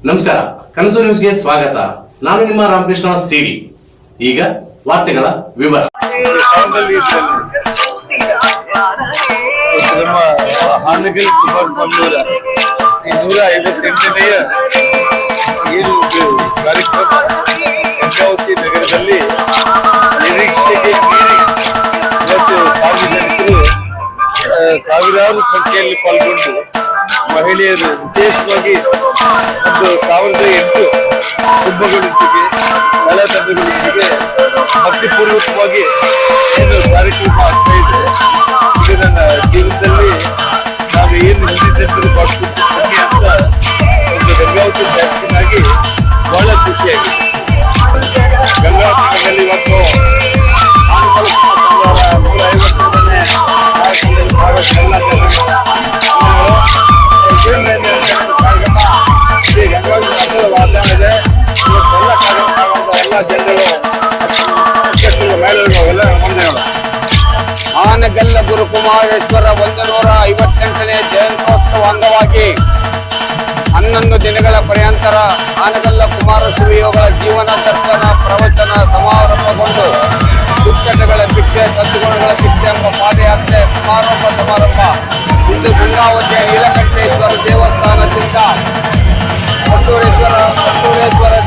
ನಮಸ್ಕಾರ ಕನಸು ನ್ಯೂಸ್ಗೆ ಸ್ವಾಗತ ನಾನು ನಿಮ್ಮ ರಾಮಕೃಷ್ಣ ಸಿಡಿ ಈಗ ವಾರ್ತೆಗಳ ವಿವರ ಕಾರ್ಯಕ್ರಮ ನಗರದಲ್ಲಿ ಆ, ಸಾವಿರಾರು ಸಂಖ್ಯೆಯಲ್ಲಿ ಪಾಲ್ಗೊಂಡು ಮಹಿಳೆಯರು ವಿಶೇಷವಾಗಿ ಒಂದು ಸಾವಿರದ ಎಂಟು ಕುಂಭಗಳೊಂದಿಗೆ ಕಲಾತಂಡಗಳೊಂದಿಗೆ ಭಕ್ತಿಪೂರ್ವಕವಾಗಿ ಏನು ಕಾರ್ಯಕ್ರಮ ಆಗ್ತಾ ಇದೆ. ಇದು ನನ್ನ ಜೀವನದಲ್ಲಿ ನಾವು ಏನು ಹೊಂದಿದ್ದೆಂದು ಬನ್ನಿ ಅಂತ ಒಂದು ಗಂಗಾವತಿ ಆಗಿ ಬಹಳ ಖುಷಿಯಾಗಿದೆ. ಗುರುಕುಮಾರೇಶ್ವರ ಒಂದು ನೂರ ಐವತ್ತೆಂಟನೇ ಜಯಂತ್ಯೋತ್ಸವ ಅಂಗವಾಗಿ ಹನ್ನೊಂದು ದಿನಗಳ ಪರ್ಯಂತರ ಆನಗಲ್ಲ ಕುಮಾರಸ್ವಾಮಿಯೋಗಳ ಜೀವನ, ದರ್ಶನ, ಪ್ರವಚನ ಸಮಾರಂಭಗೊಂಡು ದುಶ್ಚಟಗಳ ಶಿಕ್ಷೆ ಸದ್ಗುಣಗಳ ಶಿಕ್ಷೆ ಎಂಬ ಪಾದಯಾತ್ರೆ ಸಮಾರಂಭ ಸಮಾರಂಭ. ಇಂದು ಗಂಗಾವತಿಯ ನೀಲಕಂಠೇಶ್ವರ ದೇವಸ್ಥಾನದಿಂದ ಕೊಟ್ಟೂರೇಶ್ವರ ಕೊಟ್ಟೂರೇಶ್ವರದಿಂದ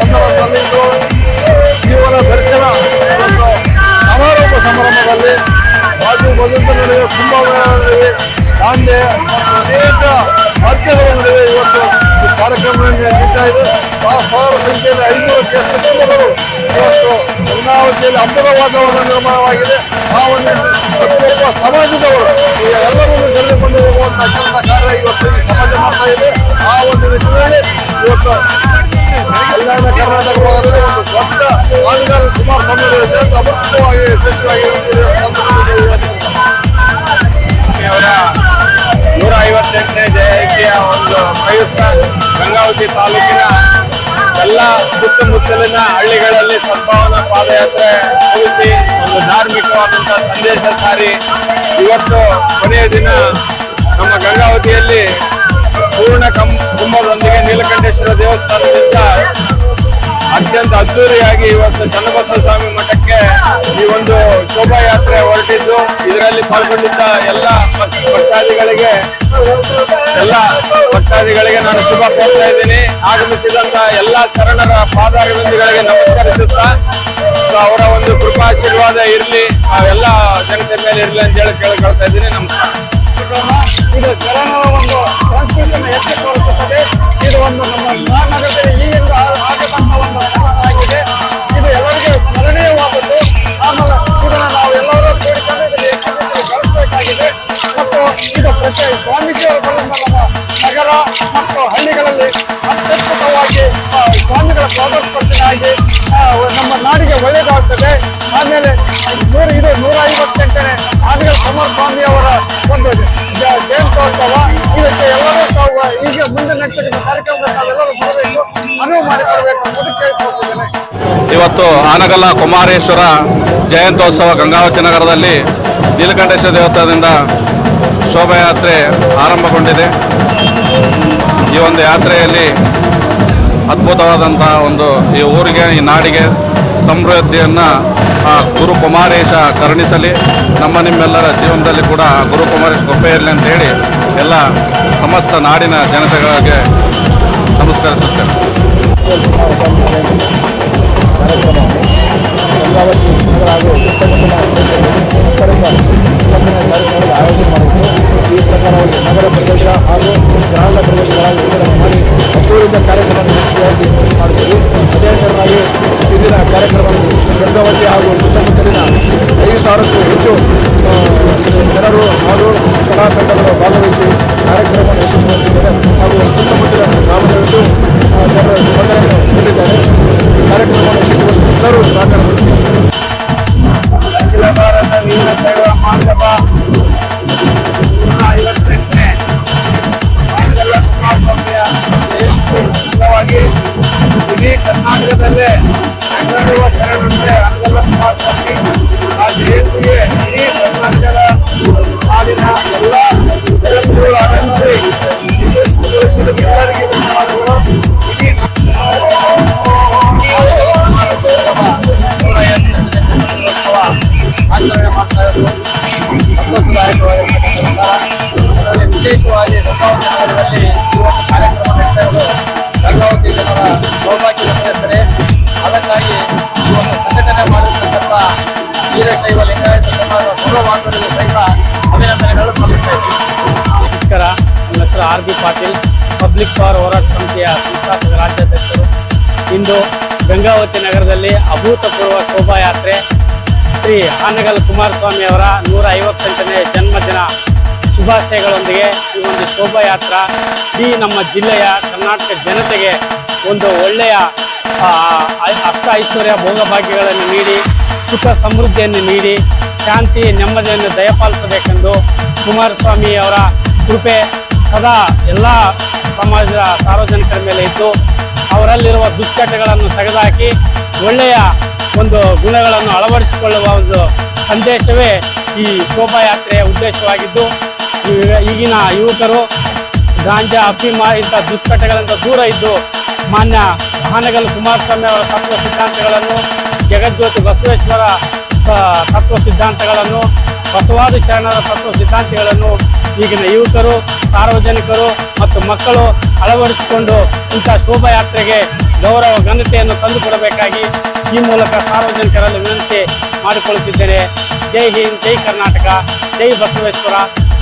ಸಂದರ್ಭದಲ್ಲಿ ಇದು ಜೀವನ ದರ್ಶನ ಒಂದು ಸಮಾರೋಪ ಸಮಾರಂಭದಲ್ಲಿ ರಾಜು ಭದ್ರತೆ ನಡುವೆ ಕುಂಭಮೇಳ ನಡುವೆ ದಾಂಡೆ ಮತ್ತು ಅನೇಕ ವಾದ್ಯಗಳ ನಡುವೆ ಇವತ್ತು ಈ ಕಾರ್ಯಕ್ರಮ ನಡೀತಾ ಇದೆ ಆ ಸಾವಿರ ಸಂಖ್ಯೆಯಲ್ಲಿ ಐನೂರಕ್ಕೆ ಕುಟುಂಬಗಳು ಇವತ್ತು ಗಂಗಾವತಿಯಲ್ಲಿ ಹಬ್ಬದ ವಾತಾವರಣ ನಿರ್ಮಾಣವಾಗಿದೆ ಆ ಒಂದು ಪ್ರತಿಯೊಬ್ಬ ಸಮಾಜದವರು ಎಲ್ಲರನ್ನು ಕರೆದುಕೊಂಡು ಹೋಗುವಂತಹ ಕೆಲಸ ಕಾರ್ಯ ಇವತ್ತು ಸಮಾಜ ಮಾಡ್ತಾ ಇದೆ. ಆ ಒಂದು ನಿಟ್ಟಿನಲ್ಲಿ ಇವತ್ತು ಕಲ್ಯಾಣ ಕರ್ನಾಟಕ ನೂರ ಐವತ್ತೆಂಟನೇ ಜಯಂತಿಯ ಒಂದು ಪ್ರಯುಕ್ತ ಗಂಗಾವತಿ ತಾಲೂಕಿನ ಎಲ್ಲ ಸುತ್ತಮುತ್ತಲಿನ ಹಳ್ಳಿಗಳಲ್ಲಿ ಸದ್ಭಾವನಾ ಪಾದಯಾತ್ರೆ ಮುಗಿಸಿ ಒಂದು ಧಾರ್ಮಿಕವಾದಂತಹ ಸಂದೇಶ ಸಾರಿ ಇವತ್ತು ಕೊನೆಯ ದಿನ ನಮ್ಮ ಗಂಗಾವತಿಯಲ್ಲಿ ಪೂರ್ಣ ಕಂ ಕುಂಭದೊಂದಿಗೆ ನೀಲಕಂಠೇಶ್ವರ ದೇವಸ್ಥಾನದಿಂದ ಅತ್ಯಂತ ಅದ್ದೂರಿಯಾಗಿ ಇವತ್ತು ಚನ್ನಬಸವ ಸ್ವಾಮಿ ಮಠಕ್ಕೆ ಈ ಒಂದು ಶೋಭಾಯಾತ್ರೆ ಹೊರಟಿದ್ದು. ಇದರಲ್ಲಿ ಪಾಲ್ಗೊಂಡಿದ್ದ ಎಲ್ಲ ಭಕ್- ಭಕ್ತಾದಿಗಳಿಗೆ, ಎಲ್ಲ ಭಕ್ತಾದಿಗಳಿಗೆ ನಾನು ಶುಭ ಕೋರ್ತಾ ಇದ್ದೀನಿ. ಆಗಮಿಸಿದಂತ ಎಲ್ಲ ಶರಣರ ಪಾದಾರವಿಂದಗಳಿಗೆ ನಮಸ್ಕರಿಸುತ್ತಾ ಅವರ ಒಂದು ಕೃಪಾಶೀರ್ವಾದ ಇರಲಿ. ಎಲ್ಲ ಜನತೆ ಮೇಲೆ ಇರಲಿ ಅಂತ ಹೇಳಿ ಕೇಳ್ಕೊಳ್ತಾ ಇದ್ದೀನಿ. ನಮಸ್ಕಾರ. ಸಂಸ್ಕೃತಿಯನ್ನು ಎತ್ತಿ ತೋರಿಸುತ್ತದೆ ಇದು ಒಂದು ನಮ್ಮ ಮಹಾನಗರದಲ್ಲಿ ಈಗಿಂದ ಆಗತಕ್ಕ ಒಂದು ಆಗಿದೆ ಇದು ಎಲ್ಲರಿಗೂ ಸ್ಮರಣೀಯವಾದದ್ದು. ಆಮೇಲೆ ಇದನ್ನು ನಾವು ಎಲ್ಲರೂ ಸೇರಿಕೊಂಡು ಇದನ್ನು ಬೆಳೆಸಬೇಕಾಗಿದೆ. ಮತ್ತು ಇದು ಪ್ರತಿ ಸ್ವಾಮೀಜಿಯವರು ಬರುವಂತ ನಮ್ಮ ನಗರ ಮತ್ತು ಹಳ್ಳಿಗಳಲ್ಲಿ ಅತ್ಯದ್ಭುತವಾಗಿ ಸ್ವಾಮಿಗಳ ಪ್ರಾದರ್ಶನಾಗಿ ನಮ್ಮ ನಾಡಿಗೆ ಒಳ್ಳೆಯದಾಗುತ್ತದೆ ಆಮೇಲೆ ನೂರ ಇದು ನೂರ ಐವತ್ತೆಂಟನೇ ಆದಿಗಲ್ ಕುಮಾರಸ್ವಾಮಿ ಅವರ ಒಂದು ಜಯಂತೋತ್ಸವ ಇದಕ್ಕೆ ಇವತ್ತು ಆನಗಲ್ಲ ಕುಮಾರೇಶ್ವರ ಜಯಂತ್ಯೋತ್ಸವ ಗಂಗಾವತಿ ನಗರದಲ್ಲಿ ನೀಲಕಂಠೇಶ್ವರ ದೇವಸ್ಥಾನದಿಂದ ಶೋಭಾಯಾತ್ರೆ ಆರಂಭಗೊಂಡಿದೆ. ಈ ಒಂದು ಯಾತ್ರೆಯಲ್ಲಿ ಅದ್ಭುತವಾದಂತಹ ಒಂದು ಈ ಊರಿಗೆ, ಈ ನಾಡಿಗೆ ಸಮೃದ್ಧಿಯನ್ನು ಗುರು ಕುಮಾರೇಶ ಕರುಣಿಸಲಿ. ನಮ್ಮ ನಿಮ್ಮೆಲ್ಲರ ಜೀವನದಲ್ಲಿ ಕೂಡ ಗುರು ಕುಮಾರೇಶ್ ಕೃಪೆ ಇರಲಿ ಅಂತೇಳಿ ಎಲ್ಲ ಸಮಸ್ತ ನಾಡಿನ ಜನತೆಗಳಿಗೆ ನಮಸ್ಕರಿಸುತ್ತೇನೆ. ಐದು ಸಾವಿರಕ್ಕೂ ಹೆಚ್ಚು ಆ, ಜನರು ಹಾಗೂ ಕಲಾ ವಿಶೇಷವಾಗಿ ಗಂಗಾವತಿ ನಗರದಲ್ಲಿ ಇವತ್ತು ಕಾರ್ಯಕ್ರಮ ನಡೆಸ್ತಾ ಇರೋದು ಗಂಗಾವತಿ ಜನರ ಅದಕ್ಕಾಗಿ ಸಂಘಟನೆ ಮಾಡಿರ್ತಕ್ಕಂಥ ವೀರಶೈವ ಲಿಂಗಾಯತ ಸಮಾಜ ಸಹಿತ ಅಭಿನಂದನೆಗಳು ಸಲ್ಲಿಸ್ತಾ ಇದ್ದೀವಿ ನಮಸ್ಕಾರ. ನನ್ನ ಹೆಸರು R B Patil. Public power ಹೋರಾಟ ಸಮಿತಿಯ ಸಂಸ್ಥಾಪಕ ರಾಜ್ಯಾಧ್ಯಕ್ಷರು. ಇಂದು ಗಂಗಾವತಿ ನಗರದಲ್ಲಿ ಅಭೂತಪೂರ್ವ ಶೋಭಾಯಾತ್ರೆ ಶ್ರೀ ಹಾನಗಲ್ ಕುಮಾರಸ್ವಾಮಿ ಅವರ ನೂರ ಐವತ್ತೆಂಟನೇ ಜನ್ಮದಿನ. ಶುಭಾಶಯಗಳೊಂದಿಗೆ ಈ ಒಂದು ಶೋಭಾಯಾತ್ರಾ ಈ ನಮ್ಮ ಜಿಲ್ಲೆಯ ಕರ್ನಾಟಕ ಜನತೆಗೆ ಒಂದು ಒಳ್ಳೆಯ ಅಷ್ಟ ಐಶ್ವರ್ಯ ಭೋಗಭಾಗ್ಯಗಳನ್ನು ನೀಡಿ, ಸುಖ ಸಮೃದ್ಧಿಯನ್ನು ನೀಡಿ, ಶಾಂತಿ, ನೆಮ್ಮದಿಯನ್ನು ದಯಪಾಲಿಸಬೇಕೆಂದು ಕುಮಾರಸ್ವಾಮಿ ಅವರ ಕೃಪೆ ಸದಾ ಎಲ್ಲ ಸಮಾಜದ ಸಾರ್ವಜನಿಕರ ಮೇಲೆ ಇದ್ದು, ಅವರಲ್ಲಿರುವ ದುಶ್ಚಟಗಳನ್ನು ತೆಗೆದುಹಾಕಿ, ಒಳ್ಳೆಯ ಒಂದು ಗುಣಗಳನ್ನು ಅಳವಡಿಸಿಕೊಳ್ಳುವ ಒಂದು ಸಂದೇಶವೇ ಈ ಶೋಭಾಯಾತ್ರೆಯ ಉದ್ದೇಶವಾಗಿದ್ದು ಈಗಿನ ಯುವಕರು ಗಾಂಜಾ ಅಫೀಮ ಇಂಥ ದುಷ್ಕಟಗಳಿಂದ ದೂರ ಇದ್ದು ಮಾನ್ಯ ಹಾನಗಲ್ ಕುಮಾರಸ್ವಾಮಿ ಅವರ ತತ್ವ ಸಿದ್ಧಾಂತಗಳನ್ನು ಜಗಜ್ಯೋತಿ ಬಸವೇಶ್ವರ ತತ್ವ ಸಿದ್ಧಾಂತಗಳನ್ನು, ಬಸವಾದಿ ಶರಣರ ತತ್ವ ಸಿದ್ಧಾಂತಗಳನ್ನು ಈಗಿನ ಯುವಕರು, ಸಾರ್ವಜನಿಕರು ಮತ್ತು ಮಕ್ಕಳು ಅಳವಡಿಸಿಕೊಂಡು ಇಂಥ ಶೋಭಾಯಾತ್ರೆಗೆ ಗೌರವ, ಘನತೆಯನ್ನು ತಂದುಕೊಡಬೇಕಾಗಿ ಈ ಮೂಲಕ ಸಾರ್ವಜನಿಕರಲ್ಲಿ ವಿನಂತಿ ಮಾಡಿಕೊಳ್ಳುತ್ತಿದ್ದೇನೆ. ಜೈ ಹಿಂದ್, ಜೈ ಕರ್ನಾಟಕ, ಜೈ ಬಸವೇಶ್ವರ.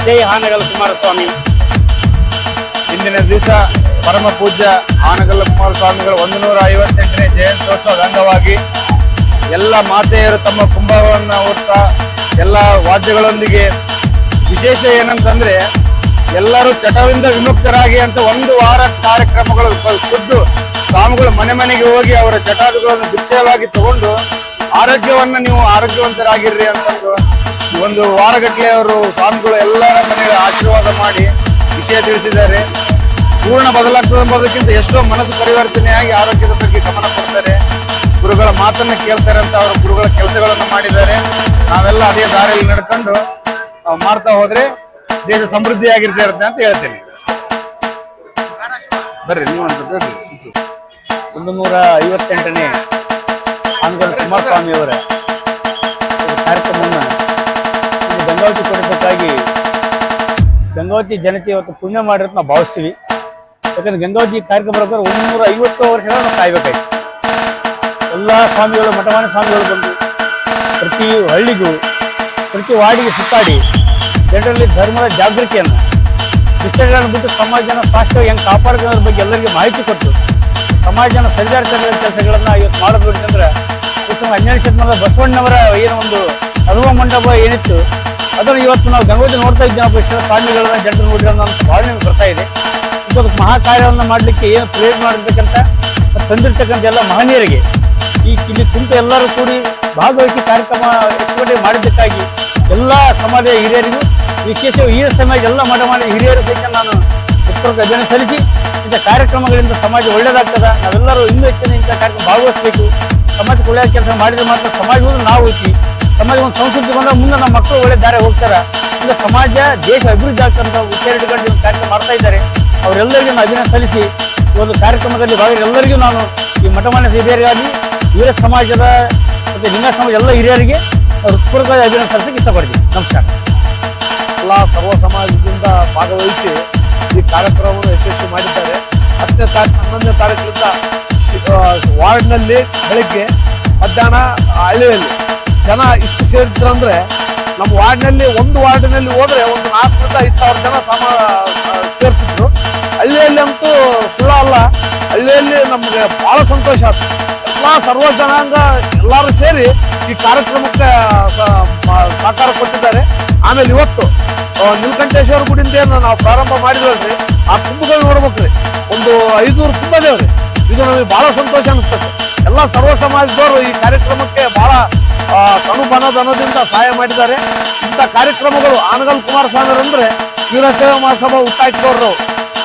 ಜೈ ಹಾನಗಲ್ ಕುಮಾರಸ್ವಾಮಿ. ಇಂದಿನ ದಿವಸ ಪರಮ ಪೂಜ್ಯ ಹಾನಗಲ್ಲ ಕುಮಾರಸ್ವಾಮಿಗಳ ಒಂದು ನೂರ ಐವತ್ತೆಂಟನೇ ಜಯಂತ್ಯೋತ್ಸವದ ಅಂಗವಾಗಿ ಎಲ್ಲ ಮಾತೆಯರು ತಮ್ಮ ಕುಂಭವನ್ನ ಓದ್ತಾ ಎಲ್ಲ ವಾದ್ಯಗಳೊಂದಿಗೆ ವಿಶೇಷ ಏನಂತಂದ್ರೆ ಎಲ್ಲರೂ ಚಟವಿಂದ ವಿಮುಕ್ತರಾಗಿ ಅಂತ ಒಂದು ವಾರ ಕಾರ್ಯಕ್ರಮಗಳು ಕೊಟ್ಟು ಸ್ವಾಮಿಗಳು ಮನೆ ಮನೆಗೆ ಹೋಗಿ ಅವರ ಚಟಾದಿಗಳನ್ನು ವಿಷಯವಾಗಿ ತಗೊಂಡು ಆರೋಗ್ಯವನ್ನ ನೀವು ಆರೋಗ್ಯವಂತರಾಗಿರ್ರಿ ಅಂತಂದು ಒಂದು ವಾರಗಟ್ಟಲೆ ಅವರು ಸ್ವಾಮಿಗಳು ಎಲ್ಲರ ಮನೆಗೆ ಆಶೀರ್ವಾದ ಮಾಡಿ ವಿಷಯ ತಿಳಿಸಿದ್ದಾರೆ. ಪೂರ್ಣ ಬದಲಾಗ್ತದೆ ಎಂಬುದಕ್ಕಿಂತ ಎಷ್ಟೋ ಮನಸ್ಸು ಪರಿವರ್ತನೆಯಾಗಿ ಆರೋಗ್ಯದ ಬಗ್ಗೆ ಗಮನ ಕೊಡ್ತಾರೆ. ಗುರುಗಳ ಮಾತನ್ನ ಕೇಳ್ತಾರೆ ಅಂತ ಅವರು ಗುರುಗಳ ಕೆಲಸಗಳನ್ನು ಮಾಡಿದ್ದಾರೆ. ನಾವೆಲ್ಲ ಅದೇ ದಾರಿಯಲ್ಲಿ ನಡ್ಕೊಂಡು ಮಾಡ್ತಾ ಹೋದ್ರೆ ದೇಶ ಸಮೃದ್ಧಿಯಾಗಿರ್ತಾ ಇರುತ್ತೆ ಅಂತ ಹೇಳ್ತೇನೆ. ಬರ್ರಿ, ನೀವು. ಒಂದು ನೂರ ಐವತ್ತೆಂಟನೇ ಅನ್ಕೊಂಡು ಕುಮಾರಸ್ವಾಮಿ ಅವರ ಕಾರ್ಯಕ್ರಮವನ್ನು ಗಂಗಾವತಿ ಕೊಡಬೇಕಾಗಿ ಗಂಗಾವತಿ ಜನತೆ ಇವತ್ತು ಪುಣ್ಯ ಮಾಡಿರೋದು ನಾವು ಭಾವಿಸ್ತೀವಿ. ಯಾಕಂದ್ರೆ ಗಂಗಾವತಿ ಕಾರ್ಯಕ್ರಮ ಬರೋಕ್ಕೆ ಒಂದೂರ ಐವತ್ತು ವರ್ಷಗಳ ನಾವು ಕಾಯ್ಬೇಕಾಯ್ತು. ಎಲ್ಲ ಸ್ವಾಮಿಗಳು ಮಠಮಾನ ಸ್ವಾಮಿಗಳು ಬಂದು ಪ್ರತಿ ಹಳ್ಳಿಗೂ, ಪ್ರತಿ ವಾರ್ಡಿಗೆ ಸುತ್ತಾಡಿ ಜನರಲ್ಲಿ ಧರ್ಮದ ಜಾಗೃತಿಯನ್ನು ಶಿಷ್ಟಗಳನ್ನು ಬಿಟ್ಟು ಸಮಾಜನ ಸ್ವಾಸ್ಥ್ಯ ಹೆಂಗೆ ಕಾಪಾಡ್ಕೊಳ್ಳೋದ್ರ ಬಗ್ಗೆ ಎಲ್ಲರಿಗೂ ಮಾಹಿತಿ ಕೊಟ್ಟು ಸಮಾಜನ ಸಂಚಾರಿತ ಕೆಲಸಗಳನ್ನು ಇವತ್ತು ಮಾಡೋದು ಅಂತಂದ್ರೆ ಹನ್ನೆರಡು ಶತಮಾನದ ಬಸವಣ್ಣವರ ಏನೋ ಒಂದು ಅನುಭವ ಮಂಟಪ ಏನಿತ್ತು ಅದನ್ನು ಇವತ್ತು ನಾವು ಗಂಗೋತ್ರಿ ನೋಡ್ತಾ ಇದ್ದೀವಿ ಸ್ವಾಮಿಗಳನ್ನ ಜನರು ನೋಡಿರೋದು ನಾನು ಭಾವನೆ ಬರ್ತಾ ಇದೆ. ಇವತ್ತು ಮಹಾ ಕಾರ್ಯವನ್ನು ಮಾಡಲಿಕ್ಕೆ ಏನು ಪ್ರೇರಣೆ ಮಾಡಿರ್ತಕ್ಕಂಥ ತಂದಿರ್ತಕ್ಕಂಥ ಎಲ್ಲ ಮಹನೀಯರಿಗೆ, ಈ ಇಲ್ಲಿ ಕುಂತ ಎಲ್ಲರೂ ಕೂಡಿ ಭಾಗವಹಿಸಿ ಕಾರ್ಯಕ್ರಮ ಹೆಚ್ಚುವರಿ ಮಾಡಿದ್ದಕ್ಕಾಗಿ ಎಲ್ಲ ಸಮಾಜದ ಹಿರಿಯರಿಗೂ ವಿಶೇಷವಾಗಿ ಹಿರಿಯ ಸಮಾಜ ಎಲ್ಲ ಮಠ ಮಾಡಿದ ಹಿರಿಯರ ಸಹಿತ ನಾನು ಉತ್ಪೂರ್ವಕ ಅಭಿನಂದನೆ ಸಲ್ಲಿಸಿ, ಇಂಥ ಕಾರ್ಯಕ್ರಮಗಳಿಂದ ಸಮಾಜ ಒಳ್ಳೇದಾಗ್ತದ ನಾವೆಲ್ಲರೂ ಇನ್ನೂ ಹೆಚ್ಚಿನ ಇಂಥ ಕಾರ್ಯಕ್ರಮ ಭಾಗವಹಿಸಬೇಕು. ಸಮಾಜಕ್ಕೆ ಒಳ್ಳೆಯ ಕೆಲಸ ಮಾಡಿದ್ರೆ ಮಾತ್ರ ಸಮಾಜವನ್ನು ನಾವು ಹೋಗಿ ಸಮಾಜ ಒಂದು ಸಂಸ್ಕೃತಿ ಬಂದಾಗ ಮುಂದೆ ನಮ್ಮ ಮಕ್ಕಳು ಒಳ್ಳೆ ದಾರಿ ಹೋಗ್ತಾರೆ. ಈಗ ಸಮಾಜ, ದೇಶ ಅಭಿವೃದ್ಧಿ ಆಗ್ತಂತ ವಿಚಾರ ಒಂದು ಕಾರ್ಯಕ್ರಮ ಮಾಡ್ತಾ ಇದ್ದಾರೆ. ಅವರೆಲ್ಲರಿಗೂ ನಾನು ಅಭಿನಂದನೆ ಸಲ್ಲಿಸಿ ಒಂದು ಕಾರ್ಯಕ್ರಮದಲ್ಲಿ ಭಾಗ ಎಲ್ಲರಿಗೂ ನಾನು ಈ ಮಠಮಾನ್ಯ ಹಿರಿಯರಿಗಾಗಿ ವೀರ ಸಮಾಜದ ಮತ್ತು ಲಿಂಗ ಸಮಾಜ ಎಲ್ಲ ಹಿರಿಯರಿಗೆ ಹೃತ್ಪೂರ್ವಕವಾಗಿ ಅಭಿನಯ ಸಲ್ಲಿಸಕ್ಕೆ ಇಷ್ಟಪಡ್ತೀನಿ. ನಮಸ್ಕಾರ. ಎಲ್ಲ ಸರ್ವ ಸಮಾಜದಿಂದ ಭಾಗವಹಿಸಿ ಈ ಕಾರ್ಯಕ್ರಮವನ್ನು ಯಶಸ್ವಿ ಮಾಡಿದ್ದಾರೆ. ಹತ್ತನೇ ತಾರೀಕು, ಹನ್ನೊಂದನೇ ತಾರೀಕಿನಿಂದ ವಾರ್ಡ್ನಲ್ಲಿ ಬೆಳಗ್ಗೆ ಮಧ್ಯಾಹ್ನ ಹಳ್ಳಿಯಲ್ಲಿ ಜನ ಇಷ್ಟು ಸೇರಿದ್ರಂದ್ರೆ ನಮ್ಮ ವಾರ್ಡ್ನಲ್ಲಿ ಒಂದು ವಾರ್ಡಿನಲ್ಲಿ ಹೋದ್ರೆ ಒಂದು ನಾಲ್ಕರಿಂದ ಐದು ಸಾವಿರ ಜನ ಸಮ ಸೇರ್ತಿದ್ರು. ಹಳ್ಳಿಯಲ್ಲಿ ಅಂತೂ ಸುಳ್ಳ ಅಲ್ಲ. ಹಳ್ಳಿಯಲ್ಲಿ ನಮಗೆ ಬಹಳ ಸಂತೋಷ ಆಯ್ತು. ಎಲ್ಲ ಸರ್ವ ಜನಾಂಗ ಎಲ್ಲರೂ ಸೇರಿ ಈ ಕಾರ್ಯಕ್ರಮಕ್ಕೆ ಸಹಕಾರ ಕೊಟ್ಟಿದ್ದಾರೆ. ಆಮೇಲೆ ಇವತ್ತು ನೀಲಕಂಠೇಶ್ವರ ಗುಡಿಯಿಂದ ನಾವು ಪ್ರಾರಂಭ ಮಾಡಿದ್ವಲ್ರಿ, ಆ ಕುಂಭಗಳು ನೋಡ್ಬೇಕ್ರಿ ಒಂದು ಐದ್ನೂರು ದೇವ್ರಿ ಇದು ನಮಗೆ ಬಹಳ ಸಂತೋಷ ಅನಿಸ್ತದೆ. ಎಲ್ಲ ಸರ್ವ ಸಮಾಜದವರು ಈ ಕಾರ್ಯಕ್ರಮಕ್ಕೆ ಬಹಳ ಬನ ಸಹಾಯ ಮಾಡಿದ್ದಾರೆ. ಇಂಥ ಕಾರ್ಯಕ್ರಮಗಳು ಆನಗಲ್ ಕುಮಾರಸ್ವಾಮಿ ಅಂದ್ರೆ ವೀರಶೈವ ಮಹಾಸಭಾ ಹುಟ್ಟಾಕಿದವರು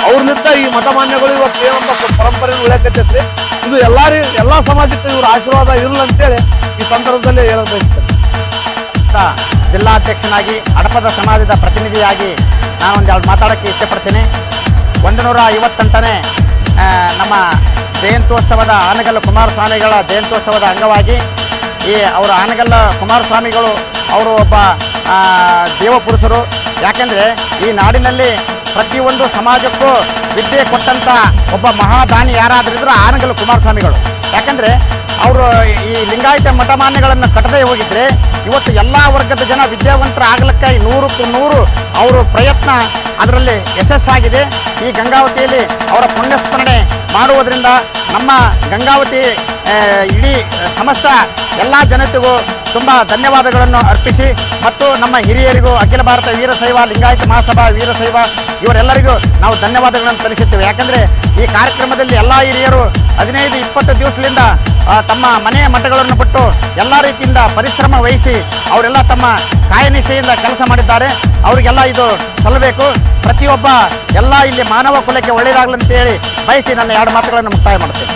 ಅವ್ರಲ್ಲಿದ್ದ ಈ ಮಠಮಾನ್ಯಗಳು ಇವತ್ತು ಏನಂತ ಪರಂಪರೆ ಉಳಿಯಕತ್ತೈತ್ರಿ. ಇದು ಎಲ್ಲಾರಿ ಎಲ್ಲಾ ಸಮಾಜಕ್ಕೆ ಇವರ ಆಶೀರ್ವಾದ ಇರಲ್ಲ ಅಂತೇಳಿ ಈ ಸಂದರ್ಭದಲ್ಲಿ ಹೇಳಲು ಬಯಸ್ತೇನೆ. ಜಿಲ್ಲಾಧ್ಯಕ್ಷನಾಗಿ, ಹಡಪದ ಸಮಾಜದ ಪ್ರತಿನಿಧಿಯಾಗಿ ನಾನು ಒಂದೆರಡು ಮಾತಾಡೋಕ್ಕೆ ಇಷ್ಟಪಡ್ತೀನಿ ಒಂದು ನೂರ ಐವತ್ತೆಂಟನೇ ನಮ್ಮ ಜಯಂತ್ಯೋತ್ಸವದ ಆನಗಲ್ಲು ಕುಮಾರಸ್ವಾಮಿಗಳ ಜಯಂತ್ಯೋತ್ಸವದ ಅಂಗವಾಗಿ ಈ ಅವರು ಆನಗಲ್ಲ ಕುಮಾರಸ್ವಾಮಿಗಳು, ಅವರು ಒಬ್ಬ ದೇವಪುರುಷರು. ಯಾಕೆಂದರೆ ಈ ನಾಡಿನಲ್ಲಿ ಪ್ರತಿಯೊಂದು ಸಮಾಜಕ್ಕೂ ವಿದ್ಯೆ ಕೊಟ್ಟಂಥ ಒಬ್ಬ ಮಹಾದಾನಿ ಯಾರಾದ್ರಿದ್ರು ಆನಗಲ್ಲ ಕುಮಾರಸ್ವಾಮಿಗಳು. ಯಾಕಂದರೆ ಅವರು ಈ ಲಿಂಗಾಯತ ಮಠಮಾನ್ಯಗಳನ್ನು ಕಟ್ಟದೇ ಹೋಗಿದ್ರೆ ಇವತ್ತು ಎಲ್ಲ ವರ್ಗದ ಜನ ವಿದ್ಯಾವಂತರ ಆಗಲಿಕ್ಕೆ ನೂರಕ್ಕೂ ನೂರು ಅವರು ಪ್ರಯತ್ನ ಅದರಲ್ಲಿ ಯಶಸ್ಸಾಗಿದೆ ಈ ಗಂಗಾವತಿಯಲ್ಲಿ ಅವರ ಪುಣ್ಯಸ್ಮರಣೆ ಮಾಡುವುದರಿಂದ ನಮ್ಮ ಗಂಗಾವತಿ ಇಡೀ ಸಮಸ್ತ ಎಲ್ಲ ಜನತೆಗೂ ತುಂಬ ಧನ್ಯವಾದಗಳನ್ನು ಅರ್ಪಿಸಿ ಮತ್ತು ನಮ್ಮ ಹಿರಿಯರಿಗೂ ಅಖಿಲ ಭಾರತ ವೀರಶೈವ ಲಿಂಗಾಯತ ಮಹಾಸಭಾ ವೀರಶೈವ ಇವರೆಲ್ಲರಿಗೂ ನಾವು ಧನ್ಯವಾದಗಳನ್ನು ತಿಳಿಸುತ್ತೇವೆ ಯಾಕಂದರೆ ಈ ಕಾರ್ಯಕ್ರಮದಲ್ಲಿ ಎಲ್ಲ ಹಿರಿಯರು ಹದಿನೈದು, ಇಪ್ಪತ್ತು ದಿವಸದಿಂದ ತಮ್ಮ ಮನೆಯ ಮಠಗಳನ್ನು ಬಿಟ್ಟು ಎಲ್ಲ ರೀತಿಯಿಂದ ಪರಿಶ್ರಮ ವಹಿಸಿ ಅವರೆಲ್ಲ ತಮ್ಮ ಕಾಯನಿಷ್ಠೆಯಿಂದ ಕೆಲಸ ಮಾಡಿದ್ದಾರೆ. ಅವರಿಗೆಲ್ಲ ಇದು ಸಲ್ಲಬೇಕು. ಪ್ರತಿಯೊಬ್ಬ ಎಲ್ಲ ಇಲ್ಲಿ ಮಾನವ ಕುಲಕ್ಕೆ ಒಳ್ಳೆಯದಾಗಲಂತೇಳಿ ಬಯಸಿ ನನ್ನ ಎರಡು ಮಾತುಗಳನ್ನು ಮುಕ್ತಾಯ ಮಾಡ್ತೇನೆ